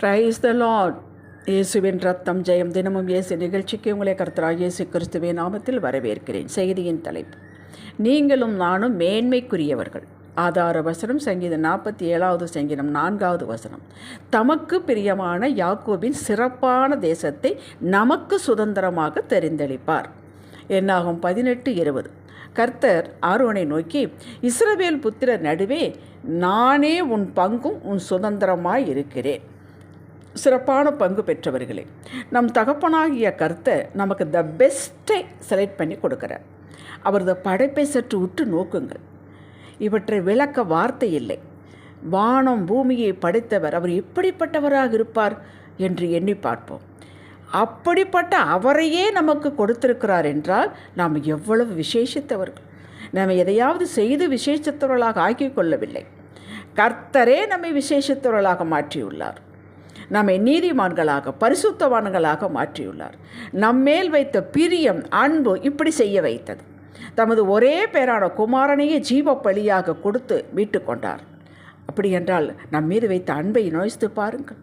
Price த Lord இயேசுவின் ரத்தம் ஜெயம் தினமும் இயேசு நிகழ்ச்சிக்கு உங்களை கர்த்தராக இயேசு கிறிஸ்துவின் நாமத்தில் வரவேற்கிறேன். செய்தியின் தலைப்பு. நீங்களும் நானும் மேன்மைக்குரியவர்கள். ஆதார வசனம் சங்கீதம் நாற்பத்தி ஏழாவது சங்கீதம் நான்காவது வசனம். தமக்கு பிரியமான யாக்கோபின் சிறப்பான தேசத்தை நமக்கு சுதந்திரமாக தெரிந்தளிப்பார். என்னாகும் பதினெட்டு இருபது. கர்த்தர் ஆரோனை நோக்கி இஸ்ரவேல் புத்திரர் நடுவே நானே உன் பங்கும் உன் சுதந்திரமாய் இருக்கிறேன். சிறப்பான பங்கு பெற்றவர்களே நம் தகப்பனாகிய கர்த்தர் நமக்கு த பெஸ்ட்டை செலக்ட் பண்ணி கொடுக்குறார். அவரது படைப்பை சற்று உற்று நோக்குங்கள். இவற்றை விளக்க வார்த்தை இல்லை. வானம் பூமியை படைத்தவர் அவர் எப்படிப்பட்டவராக இருப்பார் என்று எண்ணி பார்ப்போம். அப்படிப்பட்ட அவரையே நமக்கு கொடுத்திருக்கிறார் என்றால் நாம் எவ்வளவு விசேஷித்தவர்கள். நாம் எதையாவது செய்து விசேஷத்தவர்களாக ஆக்கிக் கொள்ளவில்லை. கர்த்தரே நம்மை விசேஷத்தவர்களாக மாற்றியுள்ளார். நம்மை நீதிமான்களாக பரிசுத்தவான்களாக மாற்றியுள்ளார். நம்மேல் வைத்த பிரியம் அன்பு இப்படி செய்ய வைத்தது. தமது ஒரே பேரான குமாரனையே ஜீவ பலியாக கொடுத்து மீட்டு கொண்டார். அப்படி என்றால் நம் மீது வைத்த அன்பை நோய்த்து பாருங்கள்.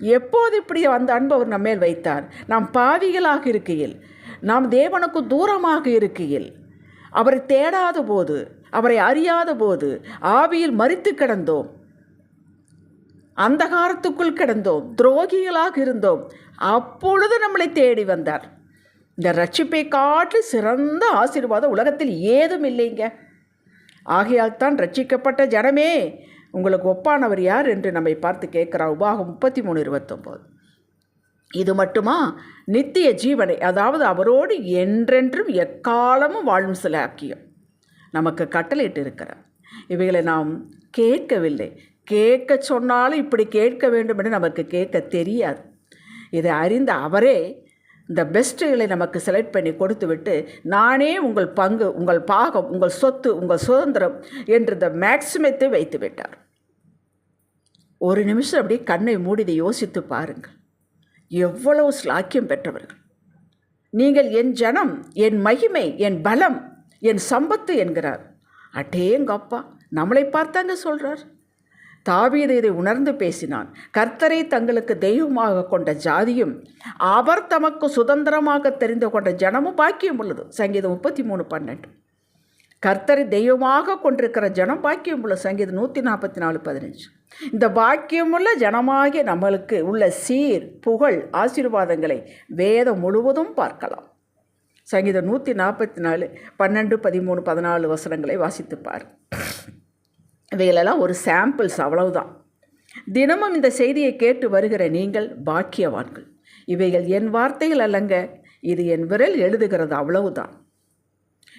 எப்போது இப்படி அந்த அன்பு அவர் நம்மேல் வைத்தார்? நாம் பாவிகளாக இருக்கையில் நாம் தேவனுக்கு தூரமாக இருக்கையில் அவரை தேடாத போது அவரை அறியாத போது ஆவியில் மறித்து கிடந்தோம். அந்தகாரத்துக்குள் கிடந்தோம் துரோகிகளாக இருந்தோம். அப்பொழுது நம்மளை தேடி வந்தார். இந்த ரட்சிப்பை காட்டு சிறந்த ஆசீர்வாதம் உலகத்தில் ஏதும் இல்லைங்க. ஆகையால் தான் ரட்சிக்கப்பட்ட ஜனமே உங்களுக்கு ஒப்பானவர் யார் என்று நம்மை பார்த்து கேட்குறார். உபாகம் முப்பத்தி மூணு இருபத்தொம்போது. இது மட்டுமா? நித்திய ஜீவனை அதாவது அவரோடு என்றென்றும் எக்காலமும் வாழும் சில அக்கியம். நமக்கு கட்டளையிட்டு இருக்கிறார் இவைகளை நாம் கேட்கவில்லை. கேட்க சொன்னாலும் இப்படி கேட்க வேண்டும் என்று நமக்கு கேட்க தெரியாது. இதை அறிந்த அவரே இந்த பெஸ்ட்டுகளை நமக்கு செலக்ட் பண்ணி கொடுத்து விட்டு நானே உங்கள் பங்கு உங்கள் பாகம் உங்கள் சொத்து உங்கள் சுதந்திரம் என்று இந்த மேக்சிமத்தை வைத்து விட்டார். ஒரு நிமிஷம் அப்படியே கண்ணை மூடிதை யோசித்து பாருங்கள். எவ்வளவு ஸ்லாக்கியம் பெற்றவர்கள். நீங்கள் என் ஜனம் என் மகிமை என் பலம் என் சம்பத்து என்கிறார். அட்டேங்கப்பா நம்மளை பார்த்தாங்க சொல்கிறார் தாவீது இதை உணர்ந்து பேசினான். கர்த்தரை தங்களுக்கு தெய்வமாக கொண்ட ஜாதியும் அவர் தமக்கு சுதந்திரமாக தெரிந்து கொண்ட ஜனமும் பாக்கியம் உள்ளது. சங்கீதம் முப்பத்தி மூணு பன்னெண்டு. கர்த்தரை தெய்வமாக கொண்டிருக்கிற ஜனம் பாக்கியம் உள்ள சங்கீதம் நூற்றி நாற்பத்தி நாலு பதினஞ்சு. இந்த பாக்கியமுள்ள ஜனமாகிய நம்மளுக்கு உள்ள சீர் புகழ் ஆசீர்வாதங்களை வேதம் முழுவதும் பார்க்கலாம். சங்கீதம் நூற்றி நாற்பத்தி நாலு பன்னெண்டு பதிமூணு பதினாலு வசனங்களை வாசித்துப்பார் இவைகளெல்லாம் ஒரு சாம்பிள்ஸ் அவ்வளவுதான். தினமும் இந்த செய்தியை கேட்டு வருகிற நீங்கள் பாக்கியவான்கள். இவைகள் என் வார்த்தைகள் அல்லங்க இது என் விரல் எழுதுகிறது அவ்வளவுதான்.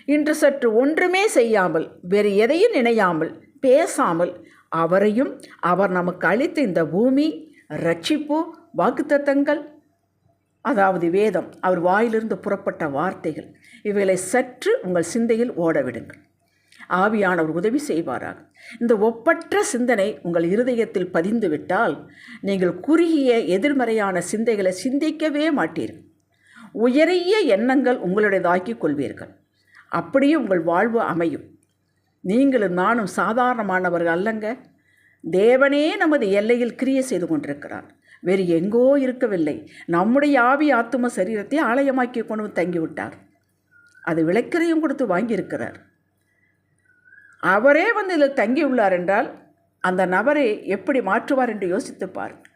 இன்று சற்று ஒன்றுமே செய்யாமல் வேறு எதையும் நினையாமல் பேசாமல் அவரையும் அவர் நமக்கு அளித்த இந்த பூமி ரட்சிப்பு வாக்குத்தத்தங்கள் அதாவது வேதம் அவர் வாயிலிருந்து புறப்பட்ட வார்த்தைகள் இவைகளை சற்று உங்கள் சிந்தையில் ஓடவிடுங்கள். ஆவியானவர் உதவி செய்வாராக. இந்த ஒப்பற்ற சிந்தனை உங்கள் இருதயத்தில் பதிந்துவிட்டால் நீங்கள் குறுகிய எதிர்மறையான சிந்தைகளை சிந்திக்கவே மாட்டீர்கள். உயரிய எண்ணங்கள் உங்களுடையதாக்கிக் கொள்வீர்கள். அப்படியே உங்கள் வாழ்வு அமையும். நீங்களும் நானும் சாதாரணமானவர்கள் அல்லங்க. தேவனே நமது எல்லையில் கிரியை செய்து கொண்டிருக்கிறார். வேறு எங்கோ இருக்கவில்லை. நம்முடைய ஆவி ஆத்தும சரீரத்தை ஆலயமாக்கி கொண்டு தங்கிவிட்டார். அது விளக்கரையும் கொடுத்து வாங்கியிருக்கிறார். அவரே வந்து இதில் தங்கியுள்ளார் என்றால் அந்த நபரை எப்படி மாற்றுவார் என்று யோசித்து பாருங்கள்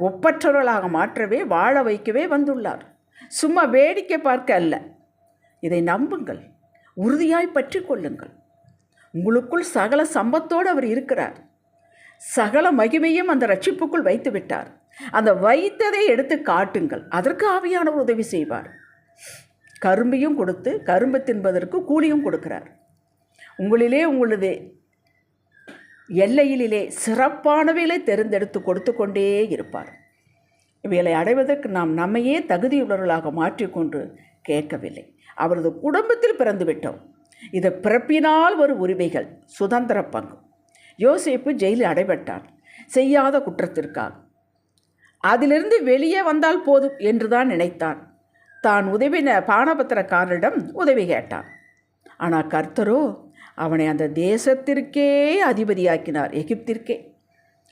ஒப்பற்றவர்களாக மாற்றவே வாழ வைக்கவே வந்துள்ளார். சும்மா வேடிக்கை பார்க்க அல்ல. இதை நம்புங்கள். உறுதியாய் பற்றி கொள்ளுங்கள். உங்களுக்குள் சகல சம்பத்தோடு அவர் இருக்கிறார். சகல மகிமையும் அந்த ரட்சிப்புக்குள் வைத்து விட்டார். அந்த வைத்ததை எடுத்து காட்டுங்கள். அதற்கு ஆவியானவர் உதவி செய்வார். கரும்பையும் கொடுத்து கரும்பு தின்பதற்கு கூலியும் கொடுக்கிறார். உங்களிலே உங்களது எல்லையிலே சிறப்பானவைகளை தேர்ந்தெடுத்து கொடுத்து கொண்டே இருப்பார். இவைகளை அடைவதற்கு நாம் நம்மையே தகுதியுள்ளவர்களாக மாற்றிக்கொண்டு கேட்கவில்லை. அவரது குடும்பத்தில் பிறந்துவிட்டோம். இது பிறப்பினால் ஒரு உரிமைகள் சுதந்திர பங்கு. யோசிப்பு ஜெயிலில் அடைபட்டான். செய்யாத குற்றத்திற்காக. அதிலிருந்து வெளியே வந்தால் போதும் என்று தான் நினைத்தான். தான் உதவின பானபத்திரக்காரரிடம் உதவி கேட்டான். ஆனால் கர்த்தரோ அவனை அந்த தேசத்திற்கே அதிபதியாக்கினார் எகிப்திற்கே.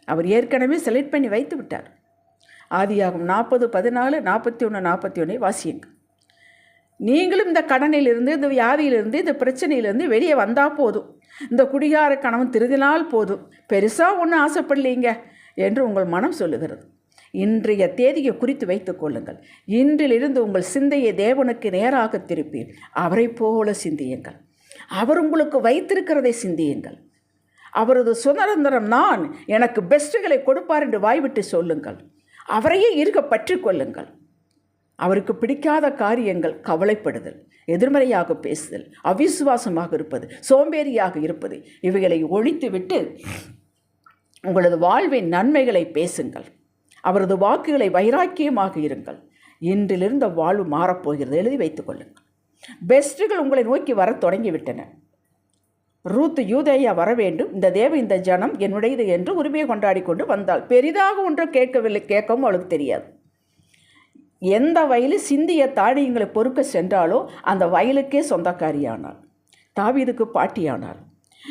அவர் ஏற்கனவே செலக்ட் பண்ணி வைத்து விட்டார். ஆதியாகும் நாற்பது பதினாலு நாற்பத்தி ஒன்று நாற்பத்தி ஒன்றை வாசியுங்கள். நீங்களும் இந்த கடனிலிருந்து இந்த வியாதியிலிருந்து இந்த பிரச்சனையிலிருந்து வெளியே வந்தால் போதும். இந்த குடிகார கணவன் திருதினால் போதும். பெருசாக ஒன்றும் ஆசைப்படலீங்க என்று உங்கள் மனம் சொல்லுகிறது. இன்றைய தேதியை குறித்து வைத்துக் கொள்ளுங்கள். இன்றிலிருந்து உங்கள் சிந்தையை தேவனுக்கு நேராக திருப்பி அவரை போல சிந்தியுங்கள். அவர் உங்களுக்கு வைத்திருக்கிறதை சிந்தியுங்கள். அவரது சுதந்திரம் நான் எனக்கு பெஸ்ட்டுகளை கொடுப்பார் என்று வாய்விட்டு சொல்லுங்கள். அவரையே இருக்க பற்றி கொள்ளுங்கள். அவருக்கு பிடிக்காத காரியங்கள் கவலைப்படுதல் எதிர்மறையாக பேசுதல் அவிசுவாசமாக இருப்பது சோம்பேறியாக இருப்பது இவைகளை ஒழித்துவிட்டு உங்களது வாழ்வின் நன்மைகளை பேசுங்கள். அவரது வாக்குகளை வைராக்கியமாக இருங்கள். இன்றிலிருந்த வாழ்வு மாறப்போகிறது. எழுதி வைத்துக் கொள்ளுங்கள். பெஸ்ட்டுகள் உங்களை நோக்கி வரத் தொடங்கிவிட்டன. ரூத் யூதேயா வர வேண்டும். இந்த தேவ இந்த ஜனம் என்னுடையது என்று உரிமையை கொண்டாடி கொண்டு வந்தாள். பெரிதாக ஒன்றும் கேட்கவில்லை. கேட்கவும் அவளுக்கு தெரியாது. எந்த வயலில் சிந்திய தானியங்களை பொறுக்க சென்றாலோ அந்த வயலுக்கே சொந்தக்காரியானாள். தாவீதுக்கு பாட்டியானாள்.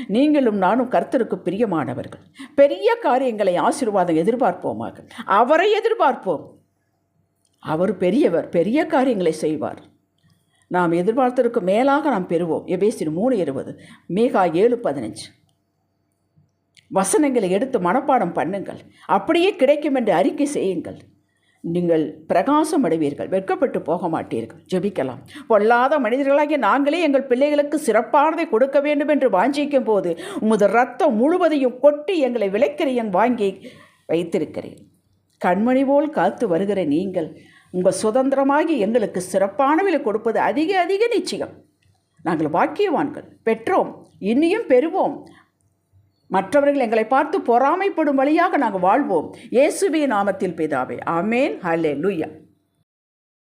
நீங்களும் நானும் கர்த்தருக்கு பிரியமானவர்கள். பெரிய காரியங்களை ஆசீர்வாதம் எதிர்பார்ப்போமாக. அவரை எதிர்பார்ப்போம். அவர் பெரியவர். பெரிய காரியங்களை செய்வார். நாம் எதிர்பார்த்ததற்கு மேலாக நாம் பெறுவோம். எபேசின் மூணு இருபது. மேகா ஏழு பதினஞ்சு. வசனங்களை எடுத்து மனப்பாடம் பண்ணுங்கள். அப்படியே கிடைக்கும் என்று அறிக்கை செய்யுங்கள். நீங்கள் பிரகாசம் அடைவீர்கள். வெட்கப்பட்டு போக மாட்டீர்கள். ஜெபிக்கலாம். பொல்லாத மனிதர்களாகிய நாங்களே எங்கள் பிள்ளைகளுக்கு சிறப்பானதை கொடுக்க வேண்டும் என்று வாஞ்சிக்கும் போது உமது ரத்தம் முழுவதையும் கொட்டி எங்களை விலைக்கிறையன் வாங்கி வைத்திருக்கிறேன். கண்மணி போல் காத்து வருகிற நீங்கள் உங்கள் சுதந்திரமாகி எங்களுக்கு சிறப்பானவிலை கொடுப்பது அதிக அதிக நிச்சயம். நாங்கள் வாக்கியவான்கள் பெற்றோம் இன்னியும் பெறுவோம். மற்றவர்கள் எங்களை பார்த்து பொறாமைப்படும் வழியாக நாங்கள் வாழ்வோம். இயேசுவே நாமத்தில் பிதாவே ஆமேன். ஹலே லூயா